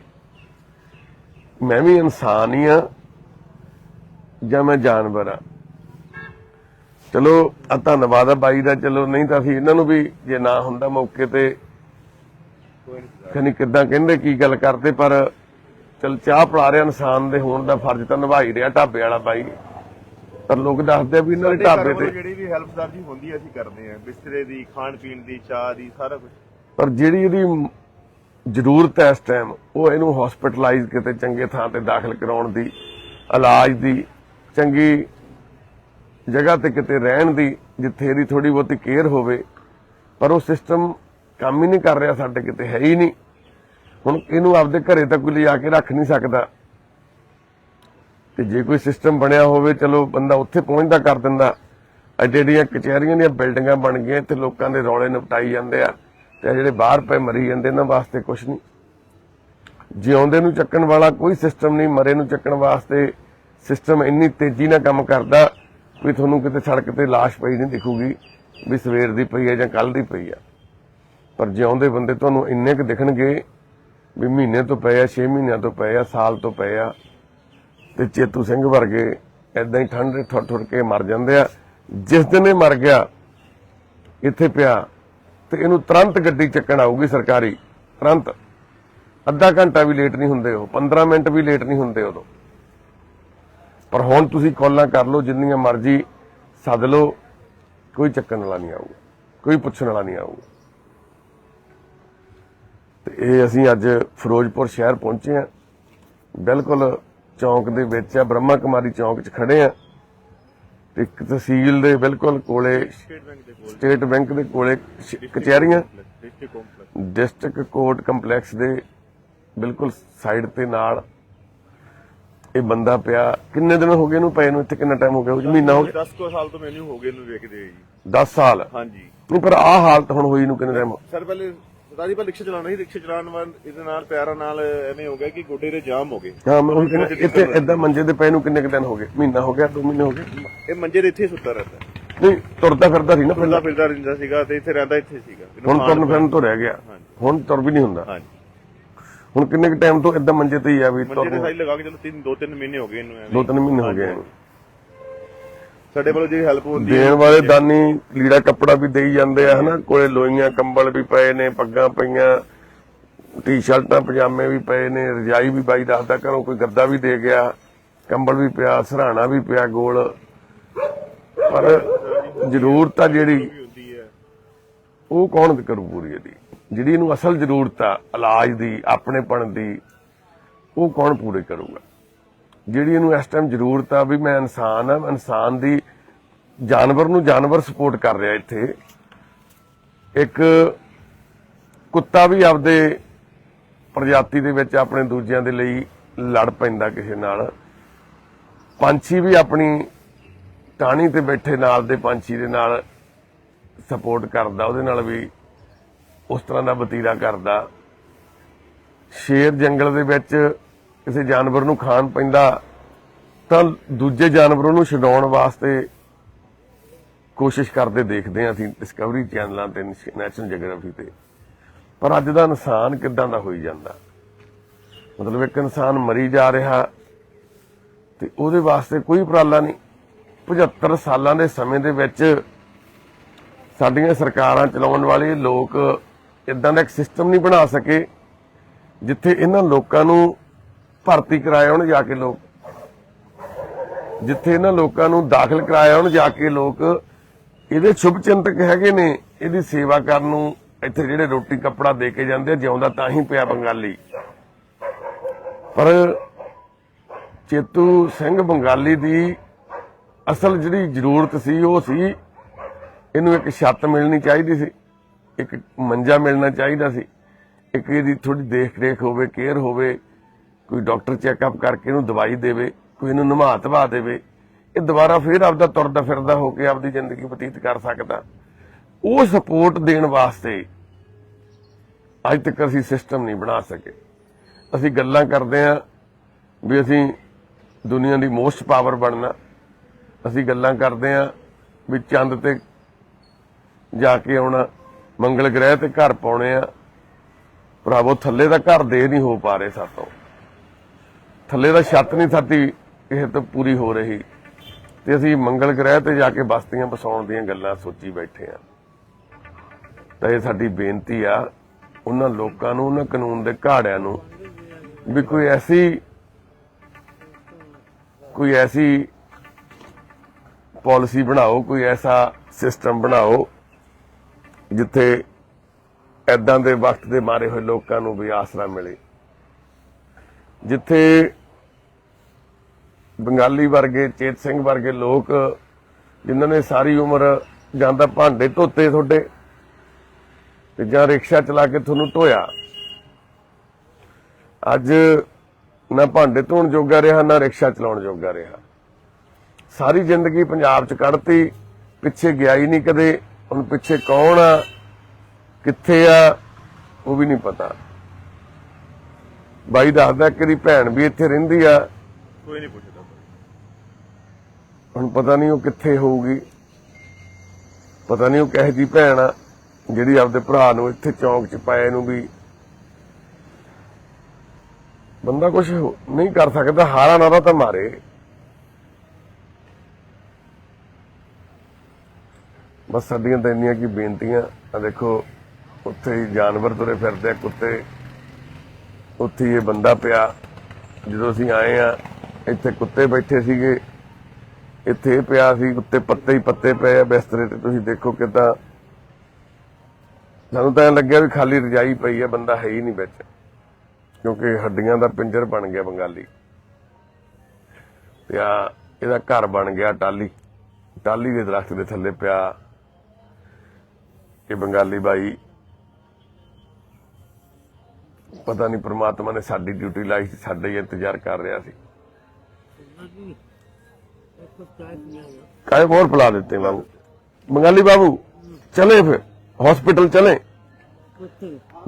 ਮੈਂ ਵੀ ਇਨਸਾਨ ਹੀ ਆ ਜਾਂ ਮੈਂ ਜਾਨਵਰ ਆ। ਚਲੋ ਆ ਧੰਨਵਾਦ ਆ ਬਾਈ ਦਾ ਚਲੋ ਨਹੀਂ ਤਾਂ ਅਸੀਂ ਇਹਨਾਂ ਨੂੰ ਵੀ ਜੇ ਨਾ ਹੁੰਦਾ ਮੌਕੇ ਤੇ ਖਨੀ ਕਿੱਦਾਂ ਕਹਿੰਦੇ ਕੀ ਗੱਲ ਕਰਦੇ ਪਰ ਚਲ ਚਾਹ ਪਿਲਾ ਰਿਹਾ ਇਨਸਾਨ ਦੇ ਹੋਣ ਦਾ ਫਰਜ਼ ਤਾਂ ਨਿਭਾ ਹੀ ਰਿਹਾ ਢਾਬੇ ਵਾਲਾ ਬਾਈ। ਪਰ ਲੋਕ ਦੱਸਦੇ ਆ ਵੀ ਇਹਨਾਂ ਦੇ ਢਾਬੇ ਤੇ ਜਿਹੜੀ ਵੀ ਹੈਲਪ ਸਰ ਜੀ ਹੁੰਦੀ ਅਸੀਂ ਕਰਦੇ ਹਾਂ ਬਿਸਤਰੇ ਦੀ ਖਾਣ ਪੀਣ ਦੀ ਚਾਹ ਦੀ ਸਾਰਾ ਕੁਝ ਪਰ ਜਿਹੜੀ ਇਹਦੀ ਜ਼ਰੂਰਤ ਹੈ ਇਸ ਟਾਈਮ ਉਹ ਇਹਨੂੰ ਹਸਪੀਟਲਾਈਜ਼ ਕਿਤੇ ਚੰਗੇ ਥਾਂ ਤੇ ਦਾਖਲ ਕਰਾਉਣ ਦੀ, ਇਲਾਜ ਦੀ, ਚੰਗੀ ਜਗ੍ਹਾ ਤੇ ਕਿਤੇ ਰਹਿਣ ਦੀ, ਜਿੱਥੇ ਇਹਦੀ ਥੋੜੀ ਬਹੁਤੀ ਕੇਅਰ ਹੋਵੇ, ਪਰ ਉਹ ਸਿਸਟਮ ਕੰਮ ਹੀ ਨਹੀਂ ਕਰ ਰਿਹਾ, ਸਾਡੇ ਕਿਤੇ ਹੈ ਹੀ ਨਹੀਂ। ਹੁਣ ਇਹਨੂੰ ਆਪਦੇ ਘਰੇ ਤਾਂ ਕੋਈ ਲਿਜਾ ਕੇ ਰੱਖ ਨਹੀਂ ਸਕਦਾ। ਤੇ ਜੇ ਕੋਈ ਸਿਸਟਮ ਬਣਿਆ ਹੋਵੇ, ਚਲੋ ਬੰਦਾ ਉੱਥੇ ਪਹੁੰਚਦਾ ਕਰ ਦਿੰਦਾ। ਐਡੇ ਜਿਹੜੀਆਂ ਕਚਹਿਰੀਆਂ ਦੀਆਂ ਬਿਲਡਿੰਗਾਂ ਬਣ ਗਈਆਂ, ਇੱਥੇ ਲੋਕਾਂ ਦੇ ਰੌਲੇ ਨਿਪਟਾਈ ਜਾਂਦੇ ਆ। ਤੇ ਜਿਹੜੇ ਬਾਹਰ ਪਏ ਮਰੀ ਜਾਂਦੇ, ਇਹਨਾਂ ਵਾਸਤੇ ਕੁਝ ਨਹੀਂ। ਜਿਉਂਦੇ ਨੂੰ ਚੱਕਣ ਵਾਲਾ ਕੋਈ ਸਿਸਟਮ ਨਹੀਂ, ਮਰੇ ਨੂੰ ਚੱਕਣ ਵਾਸਤੇ ਸਿਸਟਮ ਇੰਨੀ ਤੇਜ਼ੀ ਨਾਲ ਕੰਮ ਕਰਦਾ ਵੀ ਤੁਹਾਨੂੰ ਕਿਤੇ ਸੜਕ ਤੇ ਲਾਸ਼ ਪਈ ਨਹੀਂ ਦਿਖੂਗੀ, ਵੀ ਸਵੇਰ ਦੀ ਪਈ ਹੈ ਜਾਂ ਕੱਲ ਦੀ ਪਈ ਆ। ਪਰ ਜਿਉਂਦੇ ਬੰਦੇ ਤੁਹਾਨੂੰ ਇੰਨੇ ਕੁ ਦਿਖਣਗੇ ਵੀ ਮਹੀਨੇ ਤੋਂ ਪਏ ਆ 6 ਮਹੀਨਿਆਂ ਤੋਂ ਪਏ ਆ, ਸਾਲ ਤੋਂ ਪਏ ਆ, ਤੇ ਚੇਤੂ ਸਿੰਘ ਵਰਗੇ ਐਦਾਂ ਹੀ ਠੰਡ ਦੇ ਥੁਰ ਕੇ ਮਰ ਜਾਂਦੇ ਆ। ਜਿਸ ਦਿਨ ਇਹ ਮਰ ਗਿਆ, ਇੱਥੇ ਪਿਆ ਤੇ ਇਹਨੂੰ ਤੁਰੰਤ ਗੱਡੀ ਚੱਕਣ ਆਊਗੀ ਸਰਕਾਰੀ, ਤੁਰੰਤ। ਅੱਧਾ ਘੰਟਾ ਵੀ ਲੇਟ ਨਹੀਂ ਹੁੰਦੇ ਉਹ 15 ਮਿੰਟ ਵੀ ਲੇਟ ਨਹੀਂ ਹੁੰਦੇ ਉਦੋਂ। ਪਰ ਹੁਣ ਤੁਸੀਂ ਕਾਲਾਂ ਕਰ ਲਓ, ਜਿੰਨੀਆਂ ਮਰਜ਼ੀ ਸੱਦ ਲਓ, ਕੋਈ ਚੱਕਣ ਵਾਲਾ ਨਹੀਂ ਆਊਗਾ, ਕੋਈ ਪੁੱਛਣ ਵਾਲਾ ਨਹੀਂ ਆਊਗਾ। ਤੇ ਇਹ ਅਸੀਂ ਅੱਜ ਫਿਰੋਜ਼ਪੁਰ ਸ਼ਹਿਰ ਪਹੁੰਚੇ ਆ ਬਿਲਕੁਲ ਚੌਂਕ ਦੇ ਵਿੱਚ ਆ, ਬ੍ਰਹਮਾ ਕੁਮਾਰੀ ਚੌਂਕ 'ਚ ਖੜੇ ਆ ਇੱਕ ਤਹਿਸੀਲ ਦੇ ਬਿਲਕੁਲ ਕੋਲੇ ਸਟੇਟ ਬੈਂਕ ਦੇ ਕੋਲ ਕਚਹਿਰੀਆਂ। ਡਿਸਟ੍ਰਿਕਟ ਕੋਰਟ ਕੰਪਲੈਕਸ ਦੇ ਬਿਲਕੁਲ ਸਾਈਡ ਤੇ ਨਾਲ ਇਹ ਬੰਦਾ ਪਿਆ। ਕਿੰਨੇ ਦਿਨ ਹੋ ਗਏ ਇਹਨੂੰ ਪਏ ਨੂੰ? ਇੱਥੇ ਕਿੰਨਾ ਟਾਈਮ ਹੋ ਗਿਆ? ਉਹ ਮਹੀਨਾ ਹੋ ਗਿਆ? 10 ਕੋ ਸਾਲ ਤੋਂ ਮੈਨੂੰ ਹੋ ਗਏ ਨੂੰ ਵੇਖਦੇ ਜੀ। 10 ਸਾਲ? ਹਾਂਜੀ। ਪਰ ਆਹ ਹਾਲਤ ਹੁਣ ਹੋਈ ਨੂੰ ਕਿੰਨੇ ਟਾਈਮ ਸਰ ਪਹਿਲੇ ਸਰਦਾਰੀ ਪਰ ਰਿਕਸ਼ਾ ਚਲਾਉਣਾ ਸੀ ਰਿਕਸ਼ਾ ਚਲਾਉਣ ਵਾਲ ਇਹਦੇ ਨਾਲ ਪਿਆਰਾਂ ਨਾਲ ਐਵੇਂ ਹੋ ਗਿਆ ਕਿ ਗੋਡੇ ਦੇ ਜਾਮ ਹੋ ਗਏ। ਹਾਂ ਮੈਂ ਉਹੀ ਕਹਿੰਦਾ ਇੱਥੇ ਏਦਾਂ ਮੰਜੇ ਤੇ ਪਏ ਨੂੰ ਕਿੰਨੇ ਕੁ ਦਿਨ ਹੋ ਗਏ? ਮਹੀਨਾ ਹੋ ਗਿਆ 2 ਮਹੀਨੇ ਹੋ ਗਏ? ਇਹ ਮੰਜੇ ਦੇ ਇੱਥੇ ਹੀ ਸੁੱਤਾ ਰਹਿੰਦਾ। ਨਹੀਂ ਤੁਰਦਾ ਫਿਰਦਾ ਸੀ ਨਾ ਫਿਰਦਾ ਪਹਿਲਾਂ। ਫਿਰਦਾ ਰਹਿੰਦਾ ਸੀਗਾ ਤੇ ਇੱਥੇ ਰਹਿੰਦਾ ਇੱਥੇ ਸੀਗਾ। ਇਹਨੂੰ ਹੁਣ ਤੁਰਨ ਫਿਰਨ ਤੋਂ ਰਹਿ ਗਿਆ। ਹੁਣ ਤੁਰ ਵੀ ਨਹੀਂ ਹੁੰਦਾ। ਹਾਂਜੀ। ਹੁਣ ਕਿੰਨੇ ਕੁ ਟਾਈਮ ਤੋਂ ਏਦਾਂ ਮੰਜੇ ਤੇ ਹੀ ਆ ਵੀ ਮੰਜੇ ਦੇ ਤੁਰ ਸਾਈਡ ਲਗਾ ਕੇ ਚਲੋ 3 2 3 ਮਹੀਨੇ ਹੋ ਗਏ ਇਹਨੂੰ ਐਵੇਂ। ਦੋ ਤਿੰਨ ਮਹੀਨੇ ਹੋ ਗਏ ਇਹਨੂੰ। ਸਾਡੇ ਵੱਲੋਂ ਜਿਹੜੀ ਹੈਲਪ ਹੁੰਦੀ ਦੇਣ ਵਾਲੇ ਦਾਨੀ ਲੀੜਾ ਕੱਪੜਾ ਵੀ ਦੇਈ ਜਾਂਦੇ ਆ ਹਨਾ? ਕੋਲੇ ਲੋਈਆਂ ਕੰਬਲ ਵੀ ਪਏ ਨੇ ਪੱਗਾਂ ਪਈਆਂ ਟੀ-ਸ਼ਰਟਾਂ ਪਜਾਮੇ ਵੀ ਪਏ ਨੇ ਰਜਾਈ ਵੀ ਬਾਈ ਦੱਸਦਾ ਘਰੋਂ ਕੋਈ ਗੱਦਾ ਵੀ ਦੇ ਗਿਆ ਕੰਬਲ ਵੀ ਪਿਆ ਸਰਾਣਾ ਵੀ ਪਿਆ ਗੋਲ। ਪਰ ਜ਼ਰੂਰਤ ਆ ਜਿਹੜੀ ਉਹ ਕੌਣ ਕਰੂ ਪੂਰੀ ਇਹਦੀ? ਜਿਹੜੀ ਇਹਨੂੰ ਅਸਲ ਜ਼ਰੂਰਤ ਆ ਇਲਾਜ ਦੀ ਆਪਣੇਪਣ ਦੀ ਉਹ ਕੌਣ ਪੂਰੀ ਕਰੂਗਾ? ਜਿਹੜੀ ਇਹਨੂੰ ਇਸ ਟਾਈਮ ਜ਼ਰੂਰਤ ਆ ਵੀ ਮੈਂ ਇਨਸਾਨ ਆ ਮੈਂ ਇਨਸਾਨ ਦੀ ਜਾਨਵਰ ਨੂੰ ਜਾਨਵਰ ਸਪੋਰਟ ਕਰ ਰਿਹਾ ਇੱਥੇ। ਇੱਕ ਕੁੱਤਾ ਵੀ ਆਪਦੇ ਪ੍ਰਜਾਤੀ ਦੇ ਵਿੱਚ ਆਪਣੇ ਦੂਜਿਆਂ ਦੇ ਲਈ ਲੜ ਪੈਂਦਾ ਕਿਸੇ ਨਾਲ। ਪੰਛੀ ਵੀ ਆਪਣੀ ਟਾਣੀ ਤੇ ਬੈਠੇ ਨਾਲ ਦੇ ਪੰਛੀ ਦੇ ਨਾਲ ਸਪੋਰਟ ਕਰਦਾ, ਉਹਦੇ ਨਾਲ ਵੀ ਉਸ ਤਰ੍ਹਾਂ ਦਾ ਵਤੀਰਾ ਕਰਦਾ। ਸ਼ੇਰ ਜੰਗਲ ਦੇ ਵਿੱਚ ਕਿਸੇ ਜਾਨਵਰ ਨੂੰ ਖਾਣ ਪੈਂਦਾ, ਤਾਂ ਦੂਜੇ ਜਾਨਵਰਾਂ ਨੂੰ ਛਡਾਉਣ ਵਾਸਤੇ ਕੋਸ਼ਿਸ਼ ਕਰਦੇ ਦੇਖਦੇ ਹਾਂ ਅਸੀਂ ਡਿਸਕਵਰੀ ਚੈਨਲਾਂ ਤੇ ਨੈਸ਼ਨਲ ਜੀਓਗ੍ਰਾਫੀ ਤੇ। ਪਰ ਅੱਜ ਦਾ ਇਨਸਾਨ ਕਿੱਦਾਂ ਦਾ ਹੋਈ ਜਾਂਦਾ? ਮਤਲਬ ਇੱਕ ਇਨਸਾਨ ਮਰੀ ਜਾ ਰਿਹਾ ਤੇ ਉਹਦੇ ਵਾਸਤੇ ਕੋਈ ਉਪਰਾਲਾ ਨਹੀਂ। 75 ਸਾਲਾਂ ਦੇ ਸਮੇਂ ਦੇ ਵਿੱਚ ਸਾਡੀਆਂ ਸਰਕਾਰਾਂ ਚਲਾਉਣ ਵਾਲੇ ਲੋਕ ਇਦਾਂ ਦਾ ਇੱਕ ਸਿਸਟਮ ਨਹੀਂ ਬਣਾ ਸਕੇ, ਜਿੱਥੇ ਇਹਨਾਂ ਲੋਕਾਂ ਨੂੰ ਭਰਤੀ ਕਰਾਇਆ ਹੋਣ ਜਾ ਕੇ ਲੋਕ। ਜਿੱਥੇ ਇਹਨਾਂ ਲੋਕਾਂ ਨੂੰ ਦਾਖਲ ਕਰਾਇਆ ਹੋਣ ਜਾ ਕੇ ਲੋਕ, ਇਹਦੇ ਸ਼ੁਭ ਚਿੰਤਕ ਹੈਗੇ ਨੇ, ਇਹਦੀ ਸੇਵਾ ਕਰਨ ਨੂੰ ਇੱਥੇ ਜਿਹੜੇ ਰੋਟੀ ਕੱਪੜਾ ਦੇ ਕੇ ਜਾਂਦੇ ਜਿਉਂਦਾ ਤਾਂ ਹੀ ਪਿਆ ਬੰਗਾਲੀ। ਪਰ ਚੇਤੂ ਸਿੰਘ ਬੰਗਾਲੀ ਦੀ ਅਸਲ ਜਿਹੜੀ ਜ਼ਰੂਰਤ ਸੀ, ਉਹ ਸੀ ਇਹਨੂੰ ਇੱਕ ਛੱਤ ਮਿਲਣੀ ਚਾਹੀਦੀ ਸੀ, ਇੱਕ ਮੰਜਾ ਮਿਲਣਾ ਚਾਹੀਦਾ ਸੀ। ਇੱਕ ਇਹਦੀ ਥੋੜੀ ਦੇਖ ਰੇਖ ਹੋਵੇ, ਕੇਅਰ ਹੋਵੇ ਕੋਈ ਡਾਕਟਰ ਚੈੱਕਅਪ ਕਰਕੇ ਇਹਨੂੰ ਦਵਾਈ ਦੇਵੇ, ਕੋਈ ਇਹਨੂੰ ਨਮਾ ਧਵਾ ਦੇਵੇ, ਇਹ ਦੁਬਾਰਾ ਫੇਰ ਆਪਦਾ ਤੁਰਦਾ ਫਿਰਦਾ ਹੋ ਕੇ ਆਪਦੀ ਜ਼ਿੰਦਗੀ ਬਤੀਤ ਕਰ ਸਕਦਾ। ਉਹ ਸਪੋਰਟ ਦੇਣ ਵਾਸਤੇ ਅੱਜ ਤੱਕ ਅਸੀਂ ਸਿਸਟਮ ਨਹੀਂ ਬਣਾ ਸਕੇ। ਅਸੀਂ ਗੱਲਾਂ ਕਰਦੇ ਆਂ ਵੀ ਅਸੀਂ ਦੁਨੀਆ ਦੀ ਮੋਸਟ ਪਾਵਰ ਬਣਨਾ। ਅਸੀਂ ਗੱਲਾਂ ਕਰਦੇ ਆਂ ਵੀ ਚੰਦ ਤੇ ਜਾ ਕੇ ਆਉਣਾ, ਮੰਗਲ ਗ੍ਰਹਿ ਤੇ ਘਰ ਪਾਉਣੇ ਆ। ਭਰਾਵੋ, ਥੱਲੇ ਦਾ ਘਰ ਦੇ ਨਹੀਂ ਹੋ ਪਾ ਰਹੇ ਸਾਤੋਂ ਥੱਲੇ ਦਾ ਛੱਤ ਨਹੀਂ ਸਾਡੀ ਇਹ ਤਾਂ ਪੂਰੀ ਹੋ ਰਹੀ। ਤੇ ਅਸੀਂ ਮੰਗਲ ਗ੍ਰਹਿ ਤੇ ਜਾ ਕੇ ਬਸਤੀਆਂ ਬਸਾਉਣ ਦੀਆਂ ਗੱਲਾਂ ਸੋਚੀ ਬੈਠੇ ਆ ਤਾਂ ਇਹ ਸਾਡੀ ਬੇਨਤੀ ਆ, ਉਹਨਾਂ ਲੋਕਾਂ ਨੂੰ, ਉਹਨਾਂ ਕਾਨੂੰਨ ਦੇ ਘਾੜਿਆਂ ਨੂੰ ਵੀ ਕੋਈ ਐਸੀ ਕੋਈ ਐਸੀ ਪਾਲਿਸੀ ਬਣਾਓ, ਕੋਈ ਐਸਾ ਸਿਸਟਮ ਬਣਾਓ ਜਿੱਥੇ ਐਦਾਂ ਦੇ ਵਕਤ ਦੇ ਮਾਰੇ ਹੋਏ ਲੋਕਾਂ ਨੂੰ ਵੀ ਆਸਰਾ ਮਿਲੇ। ਜਿੱਥੇ ਬੰਗਾਲੀ ਵਰਗੇ, ਚੇਤ ਸਿੰਘ ਵਰਗੇ ਲੋਕ, ਜਿਨ੍ਹਾਂ ਨੇ ਸਾਰੀ ਉਮਰ ਜਾਂ ਤਾਂ ਭਾਂਡੇ ਧੋਤੇ ਤੁਹਾਡੇ ਤੇ ਜਾਂ ਰਿਕਸ਼ਾ ਚਲਾ ਕੇ ਤੁਹਾਨੂੰ ਢੋਇਆ ਅੱਜ ਨਾ ਭਾਂਡੇ ਧੋਣ ਜੋਗਾ ਰਿਹਾ, ਨਾ ਰਿਕਸ਼ਾ ਚਲਾਉਣ ਜੋਗਾ ਰਿਹਾ। ਸਾਰੀ ਜ਼ਿੰਦਗੀ ਪੰਜਾਬ ਚ ਕੱਢਤੀ, ਪਿੱਛੇ ਗਿਆ ਹੀ ਨਹੀਂ ਕਦੇ, ਹੁਣ ਪਿੱਛੇ ਕੌਣ ਆ, ਕਿੱਥੇ ਆ, ਉਹ ਵੀ ਨਹੀਂ ਪਤਾ। ਬਾਈ ਦੱਸਦਾ ਕਿ ਇਹਦੀ ਭੈਣ ਵੀ ਇੱਥੇ ਰਹਿੰਦੀ ਆ। ਕੋਈ ਨਹੀਂ ਪੁੱਛਦਾ। ਹੁਣ ਪਤਾ ਨਹੀਂ ਉਹ ਕਿੱਥੇ ਹੋਊਗੀ। ਪਤਾ ਨਹੀਂ ਉਹ ਕਿਹੋ ਜੀ ਭੈਣ ਆ, ਜਿਹੜੀ ਆਪਦੇ ਭਰਾ ਨੂੰ ਇੱਥੇ ਚੌਂਕ 'ਚ ਪਾਏ ਨੂੰ ਵੀ ਬੰਦਾ ਕੁਝ ਨਹੀਂ ਕਰ ਸਕਦਾ, ਹਾਰਾ ਨਾਰਾ ਤਾਂ ਮਾਰੇ। ਬਸ ਸਾਡੀਆਂ ਤਾਂ ਇੰਨੀਆਂ ਕੀ ਬੇਨਤੀਆਂ ਆ ਦੇਖੋ, ਉੱਥੇ ਹੀ ਜਾਨਵਰ ਤੁਰੇ ਫਿਰਦੇ ਆ, ਕੁੱਤੇ। ਉੱਥੇ ਇਹ ਬੰਦਾ ਪਿਆ, ਜਦੋਂ ਅਸੀਂ ਆਏ ਆ, ਇੱਥੇ ਕੁੱਤੇ ਬੈਠੇ ਸੀਗੇ। ਇੱਥੇ ਪਿਆ ਸੀ, ਉੱਤੇ ਪੱਤੇ ਹੀ ਪੱਤੇ ਪਏ ਆ, ਬਿਸਤਰੇ ਤੇ ਤੁਸੀਂ ਦੇਖੋ ਕਿਦਾਂ। ਸਾਨੂੰ ਤਾਂ ਲੱਗਿਆ ਵੀ ਖਾਲੀ ਰਜਾਈ ਪਈ ਆ, ਬੰਦਾ ਹੈ ਹੀ ਨਹੀਂ ਵਿੱਚ। ਕਿਉਂਕਿ ਹੱਡੀਆਂ ਦਾ ਪਿੰਜਰ ਬਣ ਗਿਆ ਬੰਗਾਲੀ। ਤੇ ਆ, ਇਹਦਾ ਘਰ ਬਣ ਗਿਆ ਟਾਲੀ ਟਾਲੀ ਦੇ ਦਰਖਤ ਦੇ ਥੱਲੇ ਪਿਆ। ਇਹ ਬੰਗਾਲੀ ਬਾਈ, ਪਤਾ ਨਹੀਂ ਪ੍ਰਮਾਤਮਾ ਨੇ ਸਾਡੀ ਡਿਊਟੀ ਲਾਈ ਸੀ, ਸਾਡੇ ਹੀ ਇੰਤਜ਼ਾਰ ਕਰ ਰਿਹਾ ਸੀ। काय और पिला देते हैं बाबू? बंगाली बाबू चले फिर। हॉस्पिटल चले।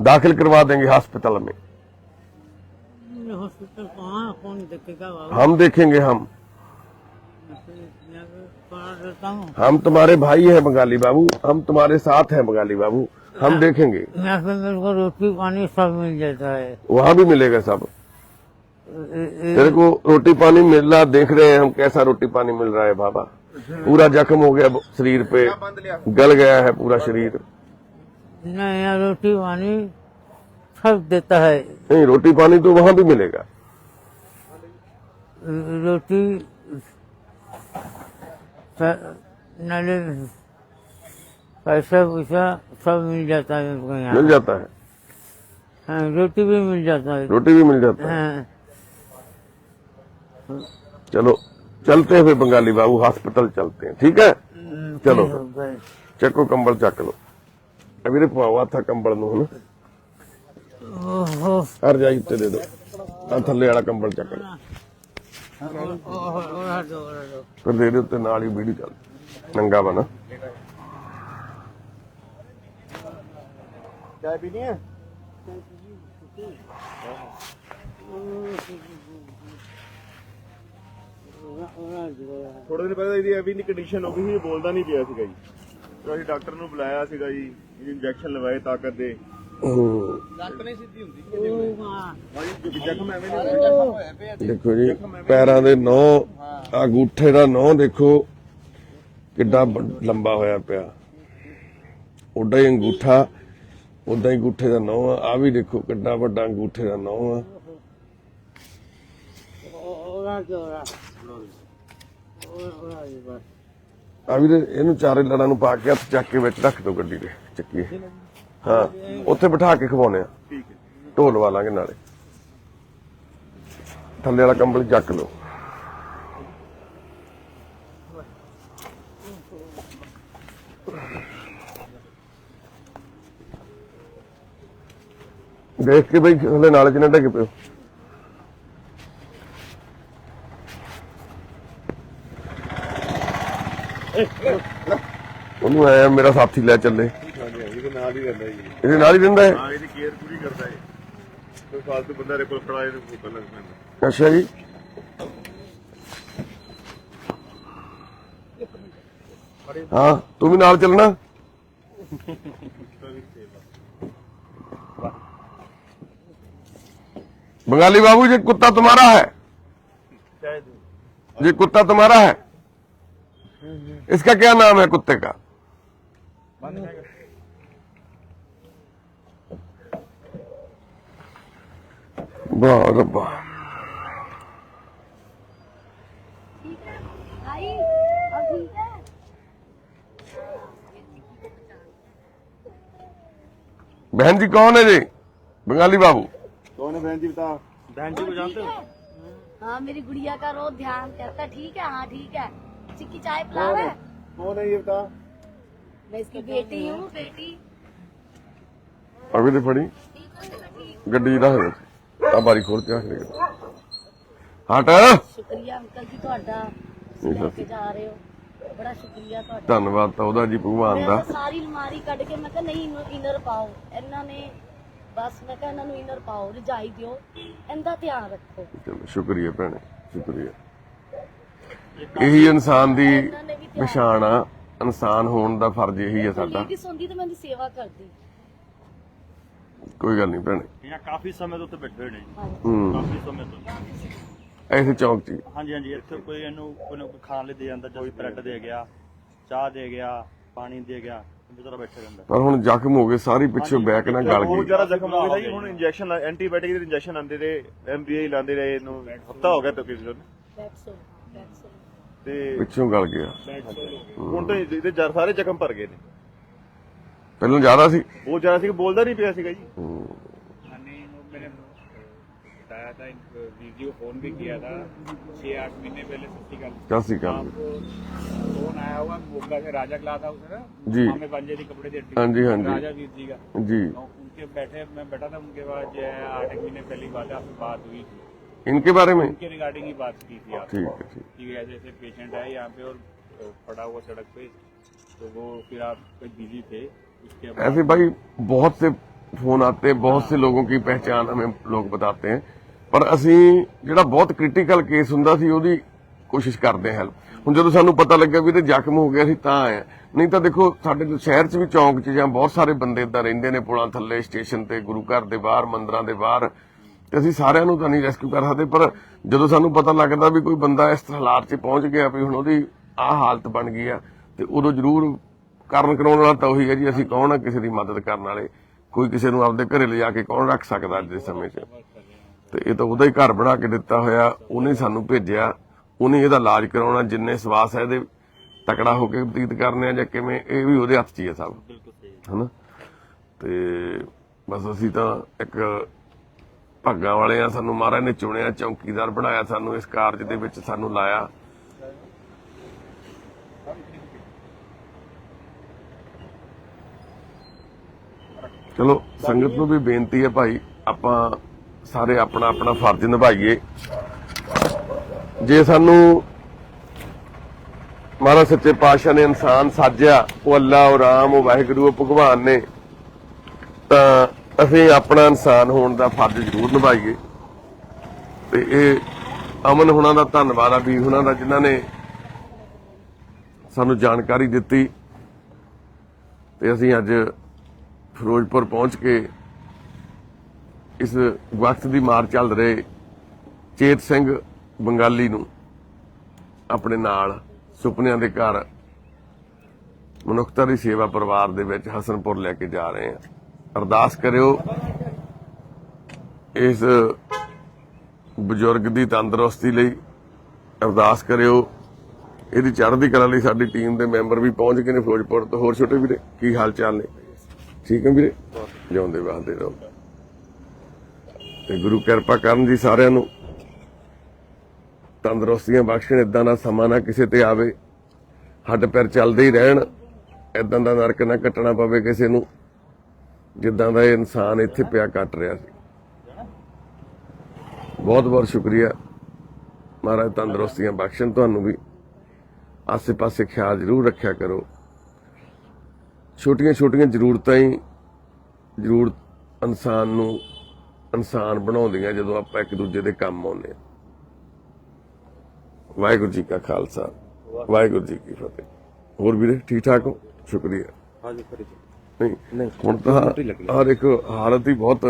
दाखिल करवा देंगे हॉस्पिटल में। हॉस्पिटल कहाँ कौन देखेगा बाबू? हम देखेंगे हम। हम तुम्हारे भाई हैं बंगाली बाबू। हम तुम्हारे साथ हैं बंगाली बाबू। हम देखेंगे। रोटी पानी सब मिल जाता है। वहाँ भी मिलेगा सब। तेरे को रोटी पानी मिल रहा देख रहे हैं हम कैसा रोटी पानी मिल रहा है बाबा। पूरा जख्म हो गया शरीर पे गल गया है पूरा शरीर। नहीं रोटी पानी सब देता है। नहीं रोटी पानी तो वहाँ भी मिलेगा। रोटी पैसा वैसा सब मिल जाता है। मिल जाता है। हाँ, रोटी भी मिल जाता है। रोटी भी मिल जाता है। हाँ, चलो चलते हुए बंगाली बाबू हॉस्पिटल चलते हैं ठीक है चलो ਚੱਕੋ ਕੰਬਲ ਚੱਕ ਲੋ ਵੀਰੇ ਪਾਓ ਆਥਾ ਕੰਬਲ ਨੂੰ ਹੁਣ ਓਹੋ। ਹਰ ਜਾਈ ਉੱਤੇ ਦੇ ਦੋ। ਆ ਥੱਲੇ ਵਾਲਾ ਕੰਬਲ ਚੱਕ ਲੋ ਫਿਰ ਦੇ ਦੇ ਉੱਤੇ ਨਾਲ ਹੀ ਵੀਡੀਓ ਚੱਲ। ਨੰਗਾ ਬਣਾ। ਚਾਹ ਪੀਣੀ ਥੋੜੇ ਦਿਨ ਪਹਿਲਾਂ ਇਹਦੀ ਐਵੀ ਦੀ ਕੰਡੀਸ਼ਨ ਹੋ ਗਈ ਸੀ ਇਹ ਬੋਲਦਾ ਨਹੀਂ ਪਿਆ ਸੀਗਾ ਜੀ ਤੇ ਅਸੀਂ ਡਾਕਟਰ ਨੂੰ ਬੁਲਾਇਆ ਸੀਗਾ ਜੀ ਇਹਦੇ ਇੰਜੈਕਸ਼ਨ ਲਵਾਏ ਤਾਕਤ ਦੇ ਦੇਖੋ ਜੀ ਪੈਰਾਂ ਦੇ ਨੌ ਆ ਅੰਗੂਠੇ ਦਾ ਨੌ ਦੇਖੋ ਕਿੱਡਾ ਲੰਬਾ ਹੋਇਆ ਪਿਆ ਉੱਡਾ ਹੀ ਅੰਗੂਠਾ ਉਦਾਂ ਹੀ ਅੰਗੂਠੇ ਦਾ ਨੌ ਆ ਆ ਵੀ ਦੇਖੋ ਕਿੱਡਾ ਵੱਡਾ ਅੰਗੂਠੇ ਦਾ ਨੌ ਆ ਆ ਵੀਰੇ ਇਹਨੂੰ ਚਾਰੇ ਲੜਾਂ ਨੂੰ ਪਾ ਕੇ ਚੱਕ ਕੇ ਵਿੱਚ ਰੱਖ ਦਿਓ ਗੱਡੀ ਦੇ ਚੱਕੀ ਹਾਂ ਉੱਥੇ ਬਿਠਾ ਕੇ ਖਵਾਉਣੇ ਆ। ਠੀਕ ਹੈ। ਢੋਲ ਵਾਲਾਂਗੇ ਨਾਲੇ। ਥੱਲੇ ਵਾਲਾ ਕੰਬਲ ਚੱਕ ਲਓ। ਦੇਖ ਕੇ ਬਈ ਹਲੇ ਨਾਲੇ ਚ ਨਾ ਪਿਓ। ਉਹਨੂੰ ਆਇਆ ਮੇਰਾ ਸਾਥੀ ਲੈ ਚੱਲੇ। ਇਹਦੇ ਨਾਲ ਹੀ ਰਹਿੰਦਾ ਅੱਛਾ ਜੀ। ਹਾਂ ਤੂੰ ਵੀ ਨਾਲ ਚੱਲਣਾ। ਬੰਗਾਲੀ बाबू ये ਕੁੱਤਾ तुम्हारा है ये कुत्ता तुम्हारा है इसका क्या नाम है कुत्ते का? वाह रब्बा ठीक है भाई अब ठीक है बहन जी कौन है जी? बंगाली बाबू। कौन है बहन जी बता? बहन जी को जानते हो? हाँ। मेरी गुड़िया का रोज ध्यान कहता ठीक है? हाँ ठीक है। चिक्की चाय पिलावे कौन है ये बता मैं इसकी बेटी हूँ बेटी अभी तो फड़ी ਗੱਡੀ ਦਾ ਆ ਬਾਰੀ ਖੋਲ ਕੇ ਰੱਖ ਦੇ ਹਟ शुक्रिया अंकल जी ਤੁਹਾਡਾ ਤੁਸੀਂ ਲੈ ਕੇ ਜਾ ਰਹੇ ਹੋ ਬੜਾ ਸ਼ੁਕਰੀਆ ਤੁਹਾਡਾ ਧੰਨਵਾਦ ਤਾਂ ਉਹਦਾ ਜੀ ਭਗਵਾਨ ਮੈਂ ਦਾ ਤਾਂ ਸਾਰੀ ਅਲਮਾਰੀ ਕੱਢ ਕੇ ਮੈਂ ਕਿਹਾ ਨਹੀਂ ਇਨਰ ਪਾਓ ਇਹਨਾਂ ਨੇ ਬਸ ਮੈਂ ਕਿਹਾ ਇਹਨਾਂ ਨੂੰ ਇਨਰ ਪਾਓ ਰਜਾਈ ਦਿਓ ਇਹਦਾ ਧਿਆਨ ਰੱਖੋ ਚਲੋ ਸ਼ੁਕਰੀਆ ਭੈਣੇ ਸ਼ੁਕਰੀਆ ਇਹੀ ਇਨਸਾਨ ਦੀ ਪਛਾਣ ਆ। ਇਨਸਾਨ ਹੋਣ ਦਾ ਫਰਜ਼ ਇਹੀ ਆ ਸਾਡਾ। ਕੋਈ ਗੱਲ ਨਹੀਂ ਭੈਣੇ। ਜਾਂ ਕਾਫੀ ਸਮੇਂ ਤੋਂ ਉੱਥੇ ਬੈਠੇ ਹੋਏ ਨੇ ਕਾਫੀ ਸਮੇਂ ਤੋਂ। ਐਸੇ ਚੌਂਕ 'ਚ ਹਾਂਜੀ ਹਾਂਜੀ ਇੱਥੇ ਕੋਈ ਇਹਨੂੰ ਕੋਈ ਨਾ ਖਾਣ ਲਈ ਦੇ ਜਾਂਦਾ ਕੋਈ ਬ੍ਰੈਡ ਦੇ ਗਿਆ ਚਾਹ ਦੇ ਗਿਆ ਪਾਣੀ ਦੇ ਗਿਆ ਜਿਹੜਾ ਬੈਠੇ ਰਹਿੰਦਾ। ਪਰ ਹੁਣ ਜ਼ਖਮ ਹੋ ਗਏ ਸਾਰੀ ਪਿੱਛੇ ਬੈਕ ਨਾਲ ਗਲ ਬਹੁਤ ਗਈ। ਜ਼ਿਆਦਾ ਜ਼ਖਮ ਹੋ ਗਿਆ ਜੀ। ਹੁਣ ਇੰਜੈਕਸ਼ਨ ਐਂਟੀਬਾਇਓਟਿਕ ਦੇ ਇੰਜੈਕਸ਼ਨ ਆਉਂਦੇ ਰਹੇ ਐਮਬੀਏ ਲਾਉਂਦੇ ਰਹੇ ਇਹਨੂੰ ਹਫਤਾ ਹੋ ਗਿਆ ਤਕਰੀਬਨ। ਬੈਠ ਸੋ ਤੇ ਪਿੱਛੋਂ ਗਲ ਗਿਆ ਹੁਣ ਤਾਂ ਇਹਦੇ ਜਰ ਸਾਰੇ ਜ਼ਖਮ ਭਰ ਗਏ ਨੇ ਪਹਿਲਾਂ ਜ਼ਿਆਦਾ ਸੀ ਬਹੁਤ ਜ਼ਿਆਦਾ ਸੀ ਬੋਲਦਾ ਨਹੀਂ ਪਿਆ ਸੀਗਾ ਜੀ मैंने इनको मैंने बताया था इनको वीडियो फोन भी किया था छह आठ महीने पहले सस्ती का ਕਾਸੀ ਕੰਮ आपको फोन आया हुआ मोगा से राजा कला था उसने ना जी। हमें पंजाबी कपड़े दे हाँ जी, हाँ जी। राजा वीर जी का ਜੀ तो उनके बैठे मैं बैठा था उनके बाद जो है आठ एक महीने पहली बात है आपसे बात हुई थी इनके बारे में उनके रिगार्डिंग ही बात की थी आप ठीक है ठीक कि ऐसे ऐसे पेशेंट है यहाँ पे और पड़ा हुआ सड़क पे तो वो फिर आप कोई बिजी थे उसके बाद ऐसे भाई बहुत से फोन आते हैं बहुत से लोगों की पहचान हमें लोग बताते हैं ਪਰ ਅਸੀਂ ਜਿਹੜਾ ਬਹੁਤ ਕ੍ਰਿਟੀਕਲ ਕੇਸ ਹੁੰਦਾ ਸੀ ਉਹਦੀ ਕੋਸ਼ਿਸ਼ ਕਰਦੇ ਹਾਂ ਹੈਲਪ ਹੁਣ ਜਦੋਂ ਸਾਨੂੰ ਪਤਾ ਲੱਗਿਆ ਵੀ ਇਹਦੇ ਜ਼ਖਮ ਹੋ ਗਿਆ ਸੀ ਤਾਂ ਆਏ ਹਾਂ। ਨਹੀਂ ਤਾਂ ਦੇਖੋ ਸਾਡੇ ਜੋ ਸ਼ਹਿਰ 'ਚ ਵੀ ਚੌਂਕ 'ਚ ਜਾਂ ਬਹੁਤ ਸਾਰੇ ਬੰਦੇ ਇਦਾਂ ਰਹਿੰਦੇ ਨੇ ਪੁਲਾਂ ਥੱਲੇ ਸਟੇਸ਼ਨ ਤੇ ਗੁਰੂ ਘਰ ਦੇ ਬਾਹਰ ਮੰਦਰਾਂ ਦੇ ਬਾਹਰ ਤੇ ਅਸੀਂ ਸਾਰਿਆਂ ਨੂੰ ਤਾਂ ਨਹੀਂ ਰੈਸਕਿਊ ਕਰ ਸਕਦੇ ਪਰ ਜਦੋਂ ਸਾਨੂੰ ਪਤਾ ਲੱਗਦਾ ਵੀ ਕੋਈ ਬੰਦਾ ਇਸ ਹਾਲਾਤ 'ਚ ਪਹੁੰਚ ਗਿਆ ਵੀ ਹੁਣ ਉਹਦੀ ਆਹ ਹਾਲਤ ਬਣ ਗਈ ਆ ਤੇ ਉਦੋਂ ਜ਼ਰੂਰ ਕਾਰਨ ਕਰਾਉਣ ਵਾਲਾ ਤਾਂ ਉਹੀ ਹੈ ਜੀ ਅਸੀਂ ਕੌਣ ਆ ਕਿਸੇ ਦੀ ਮਦਦ ਕਰਨ ਵਾਲੇ? ਕੋਈ ਕਿਸੇ ਨੂੰ ਆਪਦੇ ਘਰੇ ਲਿਜਾ ਕੇ ਕੌਣ ਰੱਖ ਸਕਦਾ ਅੱਜ ਦੇ ਸਮੇਂ 'ਚ? ਤੇ ਇਹ ਤਾਂ ਉਹਦਾ ਹੀ ਘਰ ਬਣਾ ਕੇ ਦਿੱਤਾ ਹੋਇਆ ਉਹਨੇ ਸਾਨੂੰ ਭੇਜਿਆ ਉਹਨੇ ਇਹਦਾ ਇਲਾਜ ਕਰਾਉਣਾ ਜਿੰਨੇ ਸਵਾਸ ਹੈ ਇਹਦੇ ਤਕੜਾ ਹੋ ਕੇ ਬਤੀਤ ਕਰਨੇ ਆ ਜਾਂ ਕਿਵੇਂ ਇਹ ਵੀ ਉਹਦੇ ਹੱਥ 'ਚ ਹੀ ਹੈ ਸਭ। ਹਨਾ? ਤੇ ਬਸ ਅਸੀਂ ਤਾਂ ਇੱਕ ਭਾਗਾਂ ਵਾਲੇ ਆ ਸਾਨੂੰ ਮਹਾਰਾਜ ਨੇ ਚੁਣਿਆ, ਚੌਕੀਦਾਰ ਬਣਾਇਆ ਸਾਨੂੰ ਇਸ ਕਾਰਜ ਦੇ ਵਿੱਚ ਸਾਨੂੰ ਲਾਇਆ। ਚਲੋ, ਸੰਗਤ ਨੂੰ ਵੀ ਬੇਨਤੀ ਹੈ ਭਾਈ, ਆਪਾਂ ਸਾਰੇ ਆਪਣਾ ਆਪਣਾ ਫਰਜ਼ ਨਿਭਾਈਏ। ਜੇ ਸਾਨੂੰ ਮਹਾਰਾਜ ਸੱਚੇ ਪਾਤਸ਼ਾਹ ਨੇ ਇਨਸਾਨ ਸਾਜਿਆ, ਉਹ ਅੱਲਾ, ਉਹ ਰਾਮ, ਉਹ ਵਾਹਿਗੁਰੂ, ਉਹ ਭਗਵਾਨ ਨੇ, ਤਾਂ ਅਸੀਂ ਆਪਣਾ ਇਨਸਾਨ ਹੋਣ ਦਾ ਫਰਜ਼ ਜ਼ਰੂਰ ਨਿਭਾਈਏ। ਤੇ ਇਹ ਅਮਨ ਹੁਣਾਂ ਦਾ ਧੰਨਵਾਦ ਆ ਵੀ ਹੁਣਾਂ ਦਾ, ਜਿਨ੍ਹਾਂ ਨੇ ਸਾਨੂੰ ਜਾਣਕਾਰੀ ਦਿੱਤੀ। ਤੇ ਅਸੀਂ ਅੱਜ ਫਿਰੋਜ਼ਪੁਰ ਪਹੁੰਚ ਕੇ ਇਸ ਵਕਤ ਦੀ ਮਾਰ ਚੱਲ ਰਹੇ ਚੇਤ ਸਿੰਘ ਬੰਗਾਲੀ ਨੂੰ ਆਪਣੇ ਨਾਲ ਸੁਪਨਿਆਂ ਦੇ ਘਰ ਮਨੁੱਖਤਾ ਦੀ ਸੇਵਾ ਪਰਿਵਾਰ ਦੇ ਵਿੱਚ ਹਸਨਪੁਰ ਲੈ ਕੇ ਜਾ ਰਹੇ ਹਾਂ। ਅਰਦਾਸ ਕਰਿਓ। ਇਸ ਬਜ਼ੁਰਗ ਦੀ ਤੰਦਰੁਸਤੀ ਲਈ ਅਰਦਾਸ ਕਰਿਓ। ਇਹਦੀ ਚੜ੍ਹਦੀ ਕਲਾ ਲਈ ਸਾਡੀ ਟੀਮ ਦੇ ਮੈਂਬਰ ਵੀ ਪਹੁੰਚ ਗਏ ਨੇ ਫਿਰੋਜ਼ਪੁਰ ਤੋਂ। ਹੋਰ ਛੋਟੇ ਵੀਰੇ, ਕੀ ਹਾਲ ਚਾਲ ਨੇ? ਠੀਕ ਹੈ ਵੀਰੇ? ਜਿਉਂਦੇ ਵਾਸਤੇ ਰਹੋ। ਤੇ ਗੁਰੂ ਕਿਰਪਾ ਕਰਨ ਜੀ ਸਾਰਿਆਂ ਨੂੰ। ਤੰਦਰੁਸਤੀਆਂ ਬਖਸ਼ਣ ਇਦਾਂ ਦਾ ਸਮਾਂ ਨਾ ਕਿਸੇ ਤੇ ਆਵੇ। ਹੱਡ ਪੈਰ ਚੱਲਦੇ ਹੀ ਰਹਿਣ। ਇਦਾਂ ਦਾ ਨਰਕ ਨਾ ਕੱਟਣਾ ਪਵੇ ਕਿਸੇ ਨੂੰ। ਜਿੱਦਾਂ ਦਾ ਇਹ ਇਨਸਾਨ ਇੱਥੇ ਪਿਆ ਕੱਟ ਰਿਹਾ ਸੀ। ਬਹੁਤ ਬਹੁਤ ਸ਼ੁਕਰੀਆ। ਮਹਾਰਾਜ ਤੰਦਰੁਸਤੀਆਂ ਬਖਸ਼ਣ ਤੁਹਾਨੂੰ ਵੀ। ਆਸੇ-ਪਾਸੇ ਖਿਆਲ ਜ਼ਰੂਰ ਰੱਖਿਆ ਕਰੋ। ਛੋਟੀਆਂ ਛੋਟੀਆਂ ਜ਼ਰੂਰਤਾਂ ਹੀ ਜ਼ਰੂਰ ਇਨਸਾਨ ਨੂੰ ਇਨਸਾਨ ਬਣਾਉਂਦੀਆਂ ਜਦੋਂ ਆਪਾਂ ਇੱਕ ਦੂਜੇ ਦੇ ਕੰਮ ਆਉਂਦੇ ਆ ਵਾਹਿਗੁਰੂ ਜੀ ਕਾ ਖਾਲਸਾ। ਵਾਹਿਗੁਰੂ ਜੀ ਕੀ ਫਤਿਹ। ਹੋਰ ਵੀਰੇ ਠੀਕ ਠਾਕ ਹੋ? ਸ਼ੁਕਰੀਆ। ਹਾਂਜੀ ਫਰੀ ਨਹੀਂ ਹੁਣ ਤਾਂ ਹਰ ਇੱਕ ਹਾਲਤ ਹੀ ਬਹੁਤ